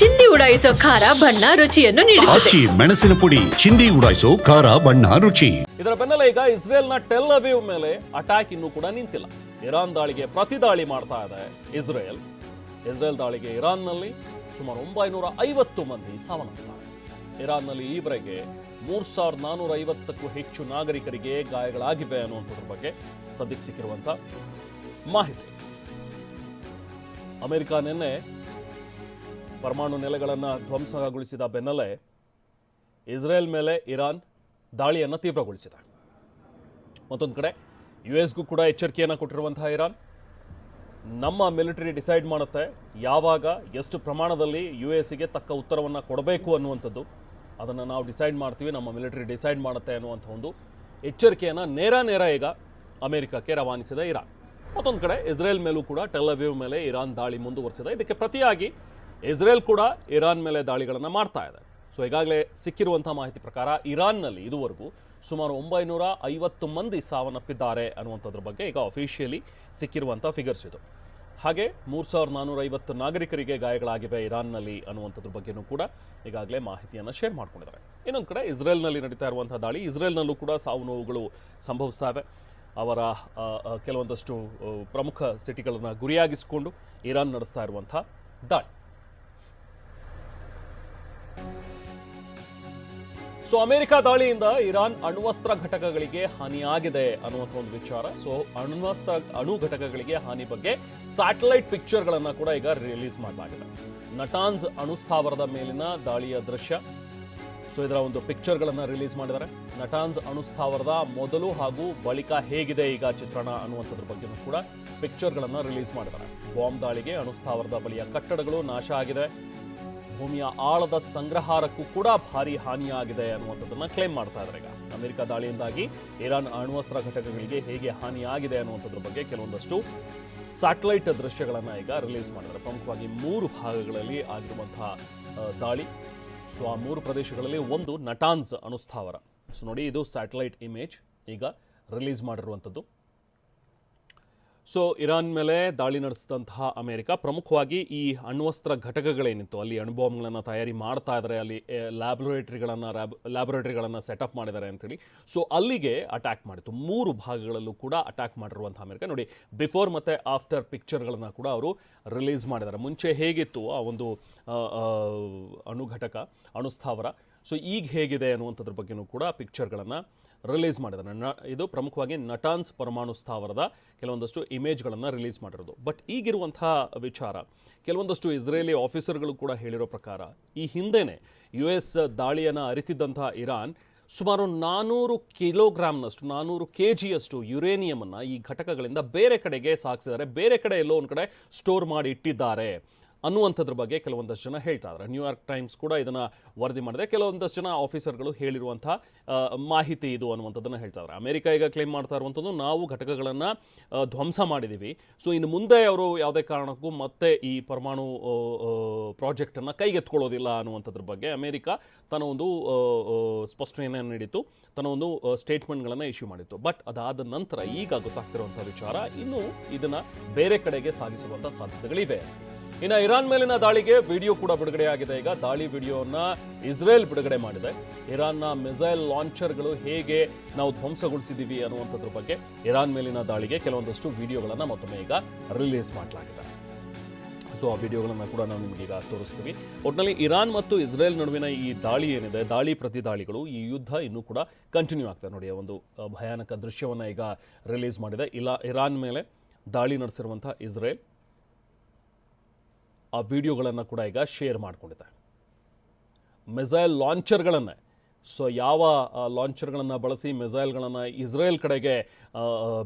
ಚಿಂದಿ ಉಡಾಯಿಸೋ ಖಾರ ಬಣ್ಣ ರುಚಿಯನ್ನು ನೀಡುತ್ತದೆ. ಆಚಿ ಮೆಣಸಿನ ಪುಡಿ ಚಿಂದಿ ಉಡಾಯಿಸೋ ಖಾರ ಬಣ್ಣ ರುಚಿ. ಇದರ ಬೆನ್ನಲ್ಲೇ ಈಗ ಇಸ್ರೇಲ್ನ ಟೆಲ್ ಅವೀವ್ ಮೇಲೆ ಅಟ್ಯಾಕ್ ಇನ್ನೂ ಕೂಡ ನಿಂತಿಲ್ಲ. ಇರಾನ್ ದಾಳಿಗೆ ಪ್ರತಿ ದಾಳಿ ಮಾಡ್ತಾ ಇದೆ ಇಸ್ರೇಲ್. ಇಸ್ರೇಲ್ ದಾಳಿಗೆ ಇರಾನ್ನಲ್ಲಿ ಸುಮಾರು ಒಂಬೈನೂರ ಐವತ್ತು ಮಂದಿ ಸಾವನ್ನಪ್ಪಿದ್ದಾರೆ. ಇರಾನ್ನಲ್ಲಿ ಈವರೆಗೆ ಮೂರ್ ಸಾವಿರದ ನಾನೂರ ಐವತ್ತಕ್ಕೂ ಹೆಚ್ಚು ನಾಗರಿಕರಿಗೆ ಗಾಯಗಳಾಗಿವೆ ಅನ್ನುವಂಥದ್ರ ಬಗ್ಗೆ ಸದ್ಯಕ್ಕೆ ಸಿಕ್ಕಿರುವಂಥ ಮಾಹಿತಿ. ಅಮೆರಿಕ ನಿನ್ನೆ ಪರಮಾಣು ನೆಲೆಗಳನ್ನು ಧ್ವಂಸಗೊಳಿಸಿದ ಬೆನ್ನಲ್ಲೇ ಇಸ್ರೇಲ್ ಮೇಲೆ ಇರಾನ್ ದಾಳಿಯನ್ನು ತೀವ್ರಗೊಳಿಸಿದೆ. ಮತ್ತೊಂದು ಕಡೆ ಯು ಎಸ್ಗೂ ಕೂಡ ಎಚ್ಚರಿಕೆಯನ್ನು ಕೊಟ್ಟಿರುವಂತಹ ಇರಾನ್, ನಮ್ಮ ಮಿಲಿಟರಿ ಡಿಸೈಡ್ ಮಾಡುತ್ತೆ ಯಾವಾಗ ಎಷ್ಟು ಪ್ರಮಾಣದಲ್ಲಿ ಯು ಎಸ್ಗೆ ತಕ್ಕ ಉತ್ತರವನ್ನು ಕೊಡಬೇಕು ಅನ್ನುವಂಥದ್ದು. ಅದನ್ನು ನಾವು ಡಿಸೈಡ್ ಮಾಡ್ತೀವಿ, ನಮ್ಮ ಮಿಲಿಟರಿ ಡಿಸೈಡ್ ಮಾಡುತ್ತೆ ಅನ್ನುವಂಥ ಒಂದು ಎಚ್ಚರಿಕೆಯನ್ನು ನೇರ ನೇರ ಈಗ ಅಮೆರಿಕಕ್ಕೆ ರವಾನಿಸಿದ ಇರಾನ್. ಮತ್ತೊಂದು ಕಡೆ, ಇಸ್ರೇಲ್ ಮೇಲೂ ಕೂಡ ಟೆಲ್ ಅವೀವ್ ಮೇಲೆ ಇರಾನ್ ದಾಳಿ ಮುಂದುವರೆಸಿದೆ. ಇದಕ್ಕೆ ಪ್ರತಿಯಾಗಿ ಇಸ್ರೇಲ್ ಕೂಡ ಇರಾನ್ ಮೇಲೆ ದಾಳಿಗಳನ್ನು ಮಾಡ್ತಾ ಇದೆ. ಸೊ ಈಗಾಗಲೇ ಸಿಕ್ಕಿರುವಂಥ ಮಾಹಿತಿ ಪ್ರಕಾರ ಇರಾನ್ನಲ್ಲಿ ಇದುವರೆಗೂ ಸುಮಾರು ಒಂಬೈನೂರ ಐವತ್ತು ಮಂದಿ ಸಾವನ್ನಪ್ಪಿದ್ದಾರೆ ಅನ್ನುವಂಥದ್ರ ಬಗ್ಗೆ ಈಗ ಅಫಿಷಿಯಲಿ ಸಿಕ್ಕಿರುವಂಥ ಫಿಗರ್ಸ್ ಇದು. ಹಾಗೆ ಮೂರು ಸಾವಿರದ ನಾನ್ನೂರ ಐವತ್ತು ನಾಗರಿಕರಿಗೆ ಗಾಯಗಳಾಗಿವೆ ಇರಾನ್ನಲ್ಲಿ ಅನ್ನುವಂಥದ್ರ ಬಗ್ಗೆನೂ ಕೂಡ ಈಗಾಗಲೇ ಮಾಹಿತಿಯನ್ನು ಶೇರ್ ಮಾಡ್ಕೊಂಡಿದ್ದಾರೆ. ಇನ್ನೊಂದು ಕಡೆ ಇಸ್ರೇಲ್ನಲ್ಲಿ ನಡೀತಾ ಇರುವಂಥ ದಾಳಿ, ಇಸ್ರೇಲ್ನಲ್ಲೂ ಕೂಡ ಸಾವು ನೋವುಗಳು ಸಂಭವಿಸ್ತಾ ಇವೆ. ಅವರ ಕೆಲವೊಂದಷ್ಟು ಪ್ರಮುಖ ಸಿಟಿಗಳನ್ನು ಗುರಿಯಾಗಿಸಿಕೊಂಡು ಇರಾನ್ ನಡೆಸ್ತಾ ಇರುವಂಥ ದಾಳಿ. ಸೊ ಅಮೆರಿಕ ದಾಳಿಯಿಂದ ಇರಾನ್ ಅಣ್ವಸ್ತ್ರ ಘಟಕಗಳಿಗೆ ಹಾನಿಯಾಗಿದೆ ಅನ್ನುವಂಥ ಒಂದು ವಿಚಾರ. ಸೊ ಅಣ್ವಸ್ತ್ರ ಅಣು ಘಟಕಗಳಿಗೆ ಹಾನಿ ಬಗ್ಗೆ ಸ್ಯಾಟಲೈಟ್ ಪಿಕ್ಚರ್ಗಳನ್ನು ಕೂಡ ಈಗ ರಿಲೀಸ್ ಮಾಡಲಾಗಿದೆ. ನಟಾನ್ಸ್ ಅಣುಸ್ಥಾವರದ ಮೇಲಿನ ದಾಳಿಯ ದೃಶ್ಯ. ಸೊ ಇದರ ಒಂದು ಪಿಕ್ಚರ್ಗಳನ್ನು ರಿಲೀಸ್ ಮಾಡಿದ್ದಾರೆ. ನಟಾನ್ಸ್ ಅಣು ಸ್ಥಾವರದ ಮೊದಲು ಹಾಗೂ ಬಳಿಕ ಹೇಗಿದೆ ಈಗ ಚಿತ್ರಣ ಅನ್ನುವಂಥದ್ರ ಬಗ್ಗೆಯೂ ಕೂಡ ಪಿಕ್ಚರ್ಗಳನ್ನು ರಿಲೀಸ್ ಮಾಡಿದ್ದಾರೆ. ಬಾಂಬ್ ದಾಳಿಗೆ ಅಣು ಸ್ಥಾವರದ ಬಳಿಯ ಕಟ್ಟಡಗಳು ನಾಶ ಆಗಿದೆ. ಭೂಮಿಯ ಆಳದ ಸಂಗ್ರಹಾರಕ್ಕೂ ಕೂಡ ಭಾರಿ ಹಾನಿಯಾಗಿದೆ ಅನ್ನುವಂಥದ್ದನ್ನ ಕ್ಲೇಮ್ ಮಾಡ್ತಾ ಇದ್ದಾರೆ ಈಗ. ಅಮೆರಿಕ ದಾಳಿಯಿಂದಾಗಿ ಇರಾನ್ ಅಣ್ವಸ್ತ್ರ ಘಟಕಗಳಿಗೆ ಹೇಗೆ ಹಾನಿಯಾಗಿದೆ ಅನ್ನುವಂಥದ್ರ ಬಗ್ಗೆ ಕೆಲವೊಂದಷ್ಟು ಸ್ಯಾಟಲೈಟ್ ದೃಶ್ಯಗಳನ್ನು ಈಗ ರಿಲೀಸ್ ಮಾಡಿದ್ದಾರೆ. ಪ್ರಮುಖವಾಗಿ ಮೂರು ಭಾಗಗಳಲ್ಲಿ ಆಗಿರುವಂತಹ ದಾಳಿ. ಸೊ, ಆ ಮೂರು ಪ್ರದೇಶಗಳಲ್ಲಿ ಒಂದು ನಟಾನ್ಸ್ ಅನುಸ್ಥಾವರ ಸೊ, ನೋಡಿ ಇದು ಸ್ಯಾಟಲೈಟ್ ಇಮೇಜ್ ಈಗ ರಿಲೀಸ್ ಮಾಡಿರುವಂಥದ್ದು. ಸೊ ಇರಾನ್ ಮೇಲೆ ದಾಳಿ ನಡೆಸಿದಂತಹ ಅಮೆರಿಕ ಪ್ರಮುಖವಾಗಿ ಈ ಅಣ್ವಸ್ತ್ರ ಘಟಕಗಳೇನಿತ್ತು, ಅಲ್ಲಿ ಅಣುಬಾಂಬ್ಗಳನ್ನು ತಯಾರಿ ಮಾಡ್ತಾ ಇದ್ದಾರೆ ಅಲ್ಲಿ ಲ್ಯಾಬೊರೇಟರಿಗಳನ್ನು ಲ್ಯಾಬೊರೇಟ್ರಿಗಳನ್ನು ಸೆಟಪ್ ಮಾಡಿದ್ದಾರೆ ಅಂತೇಳಿ. ಸೊ ಅಲ್ಲಿಗೆ ಅಟ್ಯಾಕ್ ಮಾಡಿತ್ತು. ಮೂರು ಭಾಗಗಳಲ್ಲೂ ಕೂಡ ಅಟ್ಯಾಕ್ ಮಾಡಿರುವಂಥ ಅಮೆರಿಕ. ನೋಡಿ ಬಿಫೋರ್ ಮತ್ತು ಆಫ್ಟರ್ ಪಿಕ್ಚರ್ಗಳನ್ನು ಕೂಡ ಅವರು ರಿಲೀಸ್ ಮಾಡಿದ್ದಾರೆ ಮುಂಚೆ ಹೇಗಿತ್ತು ಆ ಒಂದು ಅಣು ಘಟಕ ಅಣುಸ್ಥಾವರ ಸೊ ಈಗ ಹೇಗಿದೆ ಅನ್ನುವಂಥದ್ರ ಬಗ್ಗೆನೂ ಕೂಡ ಪಿಕ್ಚರ್ಗಳನ್ನು ರಿಲೀಸ್ ಮಾಡಿದ್ದಾರೆ. ಇದು ಪ್ರಮುಖವಾಗಿ ನಟಾನ್ಸ್ ಪರಮಾಣು ಸ್ಥಾವರದ ಕೆಲವೊಂದಷ್ಟು ಇಮೇಜ್ಗಳನ್ನು ರಿಲೀಸ್ ಮಾಡಿರೋದು. ಬಟ್ ಈಗಿರುವಂತಹ ವಿಚಾರ, ಕೆಲವೊಂದಷ್ಟು ಇಸ್ರೇಲಿ ಆಫೀಸರ್ಗಳು ಕೂಡ ಹೇಳಿರೋ ಪ್ರಕಾರ, ಈ ಹಿಂದೆನೇ ಯು ಎಸ್ ದಾಳಿಯನ್ನು ಅರಿತಿದ್ದಂತಹ ಇರಾನ್ ಸುಮಾರು ನಾನೂರು ಕಿಲೋಗ್ರಾಮ್ನಷ್ಟು, ನಾನೂರು ಕೆ ಜಿಯಷ್ಟು ಯುರೇನಿಯಮನ್ನು ಈ ಘಟಕಗಳಿಂದ ಬೇರೆ ಕಡೆಗೆ ಸಾಗಿಸಿದ್ದಾರೆ. ಬೇರೆ ಕಡೆ ಎಲ್ಲೋ ಒಂದು ಕಡೆ ಸ್ಟೋರ್ ಮಾಡಿ ಇಟ್ಟಿದ್ದಾರೆ. ಅನ್ನುವಂಥದ್ರ ಬಗ್ಗೆ ಕೆಲವೊಂದಷ್ಟು ಜನ ಹೇಳ್ತಾ ಇದ್ದಾರೆ ನ್ಯೂಯಾರ್ಕ್ ಟೈಮ್ಸ್ ಕೂಡ ಇದನ್ನು ವರದಿ ಮಾಡಿದೆ. ಕೆಲವೊಂದಷ್ಟು ಜನ ಆಫೀಸರ್ಗಳು ಹೇಳಿರುವಂಥ ಮಾಹಿತಿ ಇದು ಅನ್ನುವಂಥದ್ದನ್ನು ಹೇಳ್ತಾ ಇದ್ದಾರೆ ಅಮೆರಿಕ ಈಗ ಕ್ಲೇಮ್ ಮಾಡ್ತಾ ಇರುವಂಥದ್ದು ನಾವು ಘಟಕಗಳನ್ನು ಧ್ವಂಸ ಮಾಡಿದ್ದೀವಿ ಸೊ ಇನ್ನು ಮುಂದೆ ಅವರು ಯಾವುದೇ ಕಾರಣಕ್ಕೂ ಮತ್ತೆ ಈ ಪರಮಾಣು ಪ್ರಾಜೆಕ್ಟನ್ನು ಕೈಗೆತ್ಕೊಳ್ಳೋದಿಲ್ಲ ಅನ್ನುವಂಥದ್ರ ಬಗ್ಗೆ ಅಮೆರಿಕ ತನ್ನ ಒಂದು ಸ್ಪಷ್ಟನೆಯನ್ನು ನೀಡಿತ್ತು. ತನ್ನ ಒಂದು ಸ್ಟೇಟ್ಮೆಂಟ್ಗಳನ್ನು ಇಶ್ಯೂ ಮಾಡಿತ್ತು. ಬಟ್ ಅದಾದ ನಂತರ ಈಗ ಗೊತ್ತಾಗ್ತಿರುವಂಥ ವಿಚಾರ ಇನ್ನು ಇದನ್ನು ಬೇರೆ ಕಡೆಗೆ ಸಾಗಿಸುವಂಥ ಸಾಧ್ಯತೆಗಳಿವೆ. ಇನ್ನು ಇರಾನ್ ಮೇಲಿನ ದಾಳಿಗೆ ವಿಡಿಯೋ ಕೂಡ ಬಿಡುಗಡೆಯಾಗಿದೆ. ಈಗ ದಾಳಿ ವಿಡಿಯೋನ ಇಸ್ರೇಲ್ ಬಿಡುಗಡೆ ಮಾಡಿದೆ. ಇರಾನ್ನ ಮಿಸೈಲ್ ಲಾಂಚರ್ಗಳು ಹೇಗೆ ನಾವು ಧ್ವಂಸಗೊಳಿಸಿದ್ದೀವಿ ಅನ್ನುವಂಥದ್ರ ಬಗ್ಗೆ ಇರಾನ್ ಮೇಲಿನ ದಾಳಿಗೆ ಕೆಲವೊಂದಷ್ಟು ವಿಡಿಯೋಗಳನ್ನು ಮತ್ತೊಮ್ಮೆ ಈಗ ರಿಲೀಸ್ ಮಾಡಲಾಗಿದೆ. ಸೊ ಆ ವಿಡಿಯೋಗಳನ್ನು ಕೂಡ ನಾವು ನಿಮಗೀಗ ತೋರಿಸ್ತೀವಿ. ಒಟ್ಟಿನಲ್ಲಿ ಇರಾನ್ ಮತ್ತು ಇಸ್ರೇಲ್ ನಡುವಿನ ಈ ದಾಳಿ ಏನಿದೆ, ದಾಳಿ ಪ್ರತಿ ದಾಳಿಗಳು ಈ ಯುದ್ಧ ಇನ್ನೂ ಕೂಡ ಕಂಟಿನ್ಯೂ ಆಗ್ತದೆ ನೋಡಿ ಒಂದು ಭಯಾನಕ ದೃಶ್ಯವನ್ನು ಈಗ ರಿಲೀಸ್ ಮಾಡಿದೆ. ಇಲ್ಲ, ಇರಾನ್ ಮೇಲೆ ದಾಳಿ ನಡೆಸಿರುವಂಥ ಇಸ್ರೇಲ್ ಆ ವಿಡಿಯೋಗಳನ್ನು ಕೂಡ ಈಗ ಶೇರ್ ಮಾಡಿಕೊಂಡಿದೆ ಮಿಸೈಲ್ ಲಾಂಚರ್ಗಳನ್ನು ಸೊ ಯಾವ ಲಾಂಚರ್ಗಳನ್ನು ಬಳಸಿ ಮಿಸೈಲ್ಗಳನ್ನು ಇಸ್ರೇಲ್ ಕಡೆಗೆ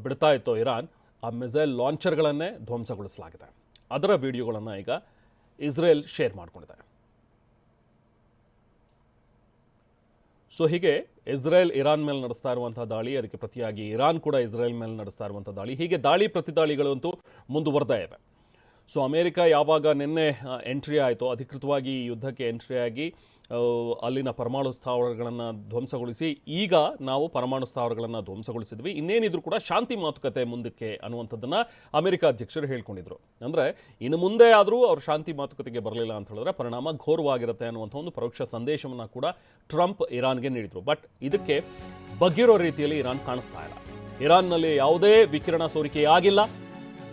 ಬಿಡ್ತಾ ಇತ್ತು ಇರಾನ್, ಆ ಮಿಸೈಲ್ ಲಾಂಚರ್ಗಳನ್ನೇ ಧ್ವಂಸಗೊಳಿಸಲಾಗಿದೆ. ಅದರ ವಿಡಿಯೋಗಳನ್ನು ಈಗ ಇಸ್ರೇಲ್ ಶೇರ್ ಮಾಡಿಕೊಂಡಿದೆ. ಸೊ ಹೀಗೆ ಇಸ್ರೇಲ್ ಇರಾನ್ ಮೇಲೆ ನಡೆಸ್ತಾ ಇರುವಂಥ ದಾಳಿ, ಅದಕ್ಕೆ ಪ್ರತಿಯಾಗಿ ಇರಾನ್ ಕೂಡ ಇಸ್ರೇಲ್ ಮೇಲೆ ನಡೆಸ್ತಾ ಇರುವಂಥ ದಾಳಿ, ಹೀಗೆ ದಾಳಿ ಪ್ರತಿದಾಳಿಗಳಂತೂ ಅಂತೂ ಮುಂದುವರ್ತಾ ಇವೆ. ಸೊ ಅಮೇರಿಕ ಯಾವಾಗ ನಿನ್ನೆ ಎಂಟ್ರಿ ಆಯಿತು, ಅಧಿಕೃತವಾಗಿ ಯುದ್ಧಕ್ಕೆ ಎಂಟ್ರಿ ಆಗಿ ಅಲ್ಲಿನ ಪರಮಾಣು ಸ್ಥಾವರಗಳನ್ನು ಧ್ವಂಸಗೊಳಿಸಿ, ಈಗ ನಾವು ಪರಮಾಣು ಸ್ಥಾವರಗಳನ್ನು ಧ್ವಂಸಗೊಳಿಸಿದ್ವಿ. ಇನ್ನೇನಿದ್ರು ಕೂಡ ಶಾಂತಿ ಮಾತುಕತೆ ಮುಂದಕ್ಕೆ ಅನ್ನುವಂಥದ್ದನ್ನು ಅಮೆರಿಕ ಅಧ್ಯಕ್ಷರು ಹೇಳ್ಕೊಂಡಿದ್ರು. ಅಂದರೆ, ಇನ್ನು ಮುಂದೆ ಆದರೂ ಅವರು ಶಾಂತಿ ಮಾತುಕತೆಗೆ ಬರಲಿಲ್ಲ ಅಂತ ಹೇಳಿದ್ರೆ ಪರಿಣಾಮ ಘೋರವಾಗಿರುತ್ತೆ ಅನ್ನುವಂಥ ಒಂದು ಪರೋಕ್ಷ ಸಂದೇಶವನ್ನು ಕೂಡ ಟ್ರಂಪ್ ಇರಾನ್ಗೆ ನೀಡಿದರು. ಬಟ್ ಇದಕ್ಕೆ ಬಗ್ಗಿರೋ ರೀತಿಯಲ್ಲಿ ಇರಾನ್ ಕಾಣಿಸ್ತಾ ಇಲ್ಲ. ಇರಾನ್ನಲ್ಲಿ ಯಾವುದೇ ವಿಕಿರಣ ಸೋರಿಕೆಯಾಗಿಲ್ಲ.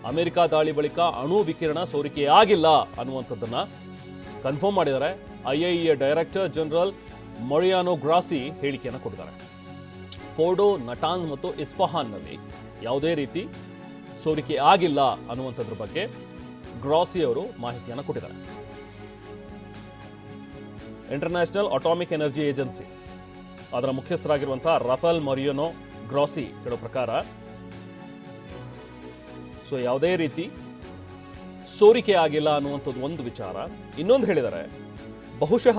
ಅಮೆರಿಕ ದಾಳಿ ಬಳಿಕ ಅಣು ವಿಕಿರಣ ಸೋರಿಕೆಯಾಗಿಲ್ಲ ಅನ್ನುವಂಥದ್ದನ್ನು ಕನ್ಫರ್ಮ್ ಮಾಡಿದ್ದಾರೆ. I director general Mariano Grossi ಹೇಳಿಕೆಯನ್ನು ಕೊಟ್ಟಿದ್ದಾರೆ. ಫೋರ್ಡೋ ನಟಾನ್ ಮತ್ತು ಇಸ್ಫಹಾನ್ನಲ್ಲಿ ಯಾವುದೇ ರೀತಿ ಸೋರಿಕೆ ಆಗಿಲ್ಲ ಅನ್ನುವಂಥದ್ರ ಬಗ್ಗೆ ಗ್ರಾಸಿ ಅವರು ಮಾಹಿತಿಯನ್ನು ಕೊಟ್ಟಿದ್ದಾರೆ. ಇಂಟರ್ನ್ಯಾಷನಲ್ ಅಟಾಮಿಕ್ ಎನರ್ಜಿ ಏಜೆನ್ಸಿ ಅದರ ಮುಖ್ಯಸ್ಥರಾಗಿರುವಂತಹ ರಫೇಲ್ ಮೊರಿಯೋನೋ ಗ್ರಾಸಿ ಹೇಳೋ ಪ್ರಕಾರ ಸೊ ಯಾವುದೇ ರೀತಿ ಸೋರಿಕೆ ಆಗಿಲ್ಲ ಅನ್ನುವಂಥದ್ದು ಒಂದು ವಿಚಾರ. ಇನ್ನೊಂದು ಹೇಳಿದ್ದಾರೆ ಬಹುಶಃ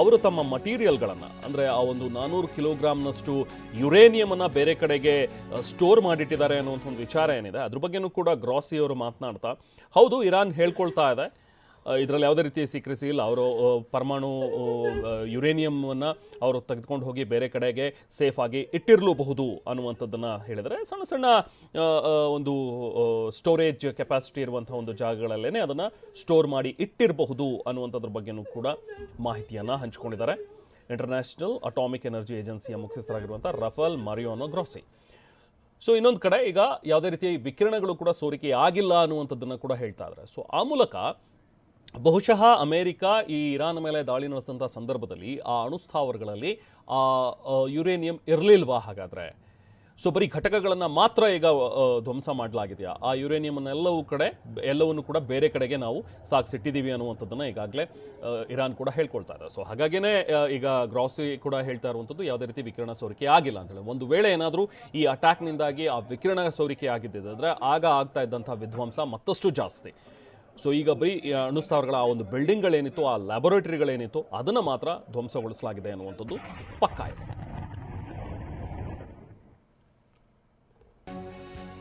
ಅವರು ತಮ್ಮ ಮಟೀರಿಯಲ್ಗಳನ್ನು ಅಂದರೆ ಆ ಒಂದು ನಾನ್ನೂರು ಕಿಲೋಗ್ರಾಮ್ನಷ್ಟು ಯುರೇನಿಯಮನ್ನು ಬೇರೆ ಕಡೆಗೆ ಸ್ಟೋರ್ ಮಾಡಿಟ್ಟಿದ್ದಾರೆ ಅನ್ನುವಂಥ ಒಂದು ವಿಚಾರ ಏನಿದೆ, ಅದ್ರ ಬಗ್ಗೆನೂ ಕೂಡ ಗ್ರಾಸಿ ಅವರು ಮಾತನಾಡ್ತಾ, ಹೌದು ಇರಾನ್ ಹೇಳ್ಕೊಳ್ತಾ ಇದೆ ಇದರಲ್ಲಿ ಯಾವುದೇ ರೀತಿಯ ಸೀಕ್ರೆಸಿ ಇಲ್ಲ. ಅವರು ಪರಮಾಣು ಯುರೇನಿಯಮನ್ನು ಅವರು ತೆಗೆದುಕೊಂಡು ಹೋಗಿ ಬೇರೆ ಕಡೆಗೆ ಸೇಫ್ ಆಗಿ ಇಟ್ಟಿರಲೂಬಹುದು ಅನ್ನುವಂಥದ್ದನ್ನು ಹೇಳಿದರೆ, ಸಣ್ಣ ಸಣ್ಣ ಒಂದು ಸ್ಟೋರೇಜ್ ಕೆಪಾಸಿಟಿ ಇರುವಂಥ ಒಂದು ಜಾಗಗಳಲ್ಲೇ ಅದನ್ನು ಸ್ಟೋರ್ ಮಾಡಿ ಇಟ್ಟಿರಬಹುದು ಅನ್ನುವಂಥದ್ರ ಬಗ್ಗೆಯೂ ಕೂಡ ಮಾಹಿತಿಯನ್ನು ಹಂಚಿಕೊಂಡಿದ್ದಾರೆ. ಇಂಟರ್ನ್ಯಾಷನಲ್ ಅಟಾಮಿಕ್ ಎನರ್ಜಿ ಏಜೆನ್ಸಿಯ ಮುಖ್ಯಸ್ಥರಾಗಿರುವಂಥ ರಫಲ್ ಮರಿಯೋನೋ ಗ್ರೋಸಿ ಸೊ ಇನ್ನೊಂದು ಕಡೆ ಈಗ ಯಾವುದೇ ರೀತಿಯ ವಿಕಿರಣಗಳು ಕೂಡ ಸೋರಿಕೆ ಆಗಿಲ್ಲ ಅನ್ನುವಂಥದ್ದನ್ನು ಕೂಡ ಹೇಳ್ತಾ ಇದ್ದಾರೆ. ಸೊ ಆ ಮೂಲಕ ಬಹುಶಃ ಅಮೆರಿಕ ಈ ಇರಾನ್ ಮೇಲೆ ದಾಳಿ ನಡೆಸಿದಂಥ ಸಂದರ್ಭದಲ್ಲಿ ಆ ಅಣುಸ್ಥಾವರಗಳಲ್ಲಿ ಆ ಯುರೇನಿಯಂ ಇರಲಿಲ್ವಾ ಹಾಗಾದರೆ? ಸೊ, ಬರೀ ಘಟಕಗಳನ್ನು ಮಾತ್ರ ಈಗ ಧ್ವಂಸ ಮಾಡಲಾಗಿದೆಯಾ? ಆ ಯುರೇನಿಯಮ್ನೆಲ್ಲವೂ ಕಡೆ, ಎಲ್ಲವನ್ನು ಕೂಡ ಬೇರೆ ಕಡೆಗೆ ನಾವು ಸಾಕ್ಸಿಟ್ಟಿದ್ದೀವಿ ಅನ್ನುವಂಥದ್ದನ್ನು ಈಗಾಗಲೇ ಇರಾನ್ ಕೂಡ ಹೇಳ್ಕೊಳ್ತಾ ಇದೆ. ಸೊ, ಹಾಗಾಗಿನೇ ಈಗ ಗ್ರಾಸಿ ಕೂಡ ಹೇಳ್ತಾ ಇರುವಂಥದ್ದು ಯಾವುದೇ ರೀತಿ ವಿಕಿರಣ ಸೋರಿಕೆ ಆಗಿಲ್ಲ ಅಂತೇಳಿ ಒಂದು ವೇಳೆ ಏನಾದರೂ ಈ ಅಟ್ಯಾಕ್ನಿಂದಾಗಿ ಆ ವಿಕಿರಣ ಸೋರಿಕೆ ಆಗಿದ್ದಿದ್ರೆ ಆಗ ಆಗ್ತಾ ಇದ್ದಂಥ ವಿಧ್ವಂಸ ಮತ್ತಷ್ಟು ಜಾಸ್ತಿ. ಸೊ ಈಗ ಬರೀ ಅಣುಸ್ಥಾವರಗಳ ಆ ಒಂದು ಬಿಲ್ಡಿಂಗ್ಗಳೇನಿತ್ತು ಆ ಲ್ಯಾಬೊರೇಟರಿಗಳೇನಿತ್ತು ಅದನ್ನು ಮಾತ್ರ ಧ್ವಂಸಗೊಳಿಸಲಾಗಿದೆ ಅನ್ನುವಂಥದ್ದು ಪಕ್ಕಾ ಇದೆ